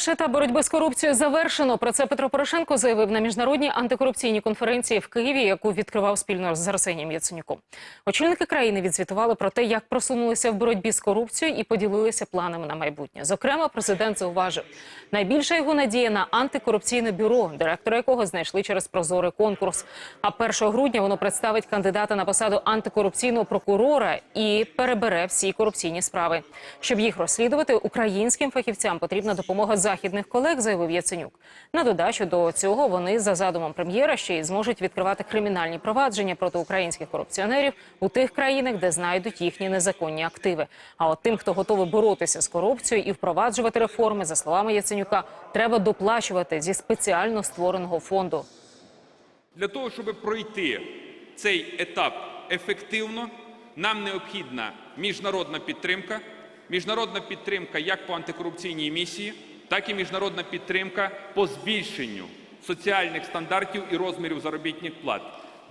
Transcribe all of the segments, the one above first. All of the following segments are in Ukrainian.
Перший етап боротьби з корупцією завершено. Про це Петро Порошенко заявив на міжнародній антикорупційній конференції в Києві, яку відкривав спільно з Арсенієм Яценюком. Очільники країни відзвітували про те, як просунулися в боротьбі з корупцією і поділилися планами на майбутнє. Зокрема, президент зауважив, найбільша його надія на антикорупційне бюро, директора якого знайшли через прозорий конкурс. А 1 грудня воно представить кандидата на посаду антикорупційного прокурора і перебере всі корупційні справи. Щоб їх розслідувати, українським фахівцям потрібна допомога західних колег, заявив Яценюк. На додачу до цього вони за задумом прем'єра ще й зможуть відкривати кримінальні провадження проти українських корупціонерів у тих країнах, де знайдуть їхні незаконні активи. А от тим, хто готовий боротися з корупцією і впроваджувати реформи, за словами Яценюка, треба доплачувати зі спеціально створеного фонду. Для того, щоб пройти цей етап ефективно, нам необхідна міжнародна підтримка, міжнародна підтримка як по антикорупційній місії, так і міжнародна підтримка по збільшенню соціальних стандартів і розмірів заробітних плат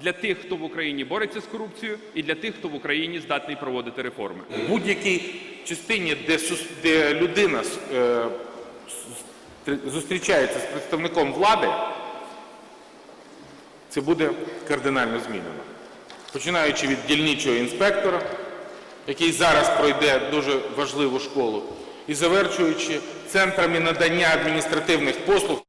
для тих, хто в Україні бореться з корупцією, і для тих, хто в Україні здатний проводити реформи. В будь-якій частині, де, де людина е, зустрічається з представником влади, це буде кардинально змінено. Починаючи від дільничого інспектора, який зараз пройде дуже важливу школу, і завершуючи центрами надання адміністративних послуг.